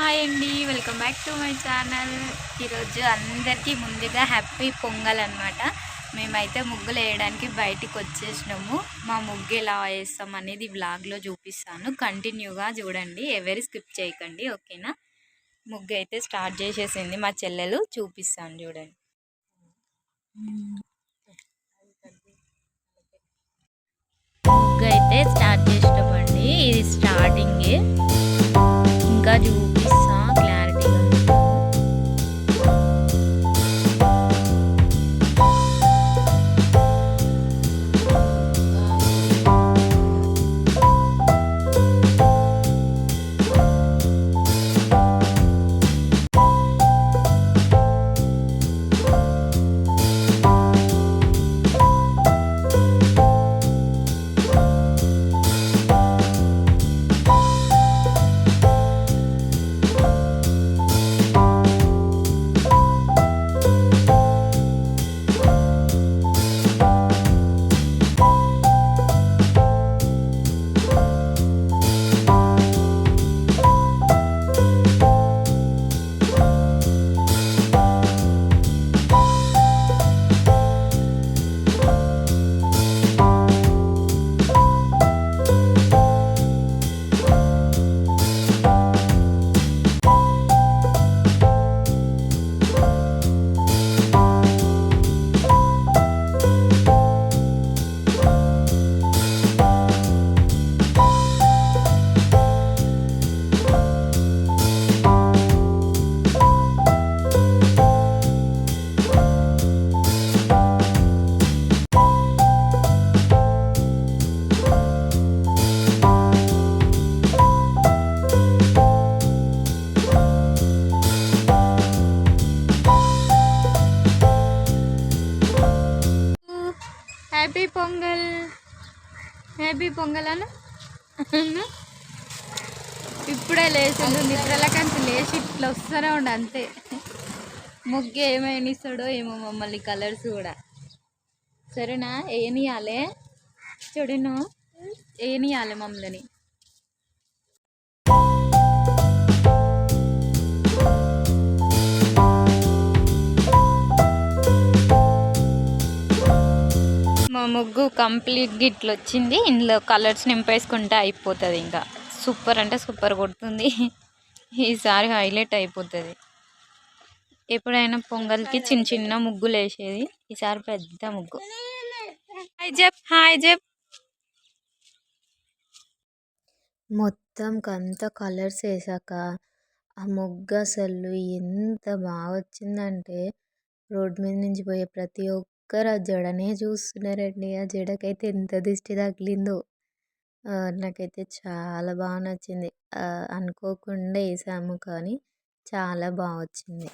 Hi అండి welcome back to my channel. ఈరోజు అందరికీ ముందుగా హ్యాపీ పొంగల్ అనమాట మేమైతే ముగ్గులు వేయడానికి బయటికి వచ్చేసినాము. మా ముగ్గు ఎలా వేస్తాం అనేది వ్లాగ్లో చూపిస్తాను. కంటిన్యూగా చూడండి ఎవరి స్కిప్ చేయకండి ఓకేనా? ముగ్గు అయితే స్టార్ట్ చేసేసింది మా చెల్లెలు చూపిస్తాను చూడండి. ముగ్గు అయితే స్టార్ట్ చేసినామండి ఇది స్టార్టింగే. హ్యాపీ పొంగల్ హ్యాపీ పొంగల్ అన్న ఇప్పుడే లేచిండు నిద్రలకంచి లేచి ఇట్లా వస్తూనే ఉండు అంతే. ముగ్గు ఏమైనా ఇస్తాడో ఏమో మమ్మల్ని కలర్స్ కూడా. సరేనా? ఏనియాలే? చూడను ఏనియాలే మమ్మల్ని. మా ముగ్గు కంప్లీట్ గిట్లు వచ్చింది ఇందులో కలర్స్ నింపేసుకుంటే అయిపోతుంది ఇంకా. సూపర్ అంటే సూపర్ కొడుతుంది. ఈసారి హైలైట్ అయిపోతుంది. ఎప్పుడైనా పొంగల్కి చిన్న చిన్న ముగ్గులు వేసేది. ఈసారి పెద్ద ముగ్గు. హాయ్ చెప్ హాయ్ చెప్ మొత్తం కంత కలర్స్ వేసాక ఆ ముగ్గు అసలు ఎంత బాగా వచ్చిందంటే రోడ్ మీద నుంచి పోయే ప్రతి ఒక్క ఒక్కరు ఆ జడనే చూస్తున్నారండి. ఆ జడకైతే ఎంత దిష్టి తగిలిందో. నాకైతే చాలా బాగా నచ్చింది. అనుకోకుండా వేసాము కానీ చాలా బాగా వచ్చింది.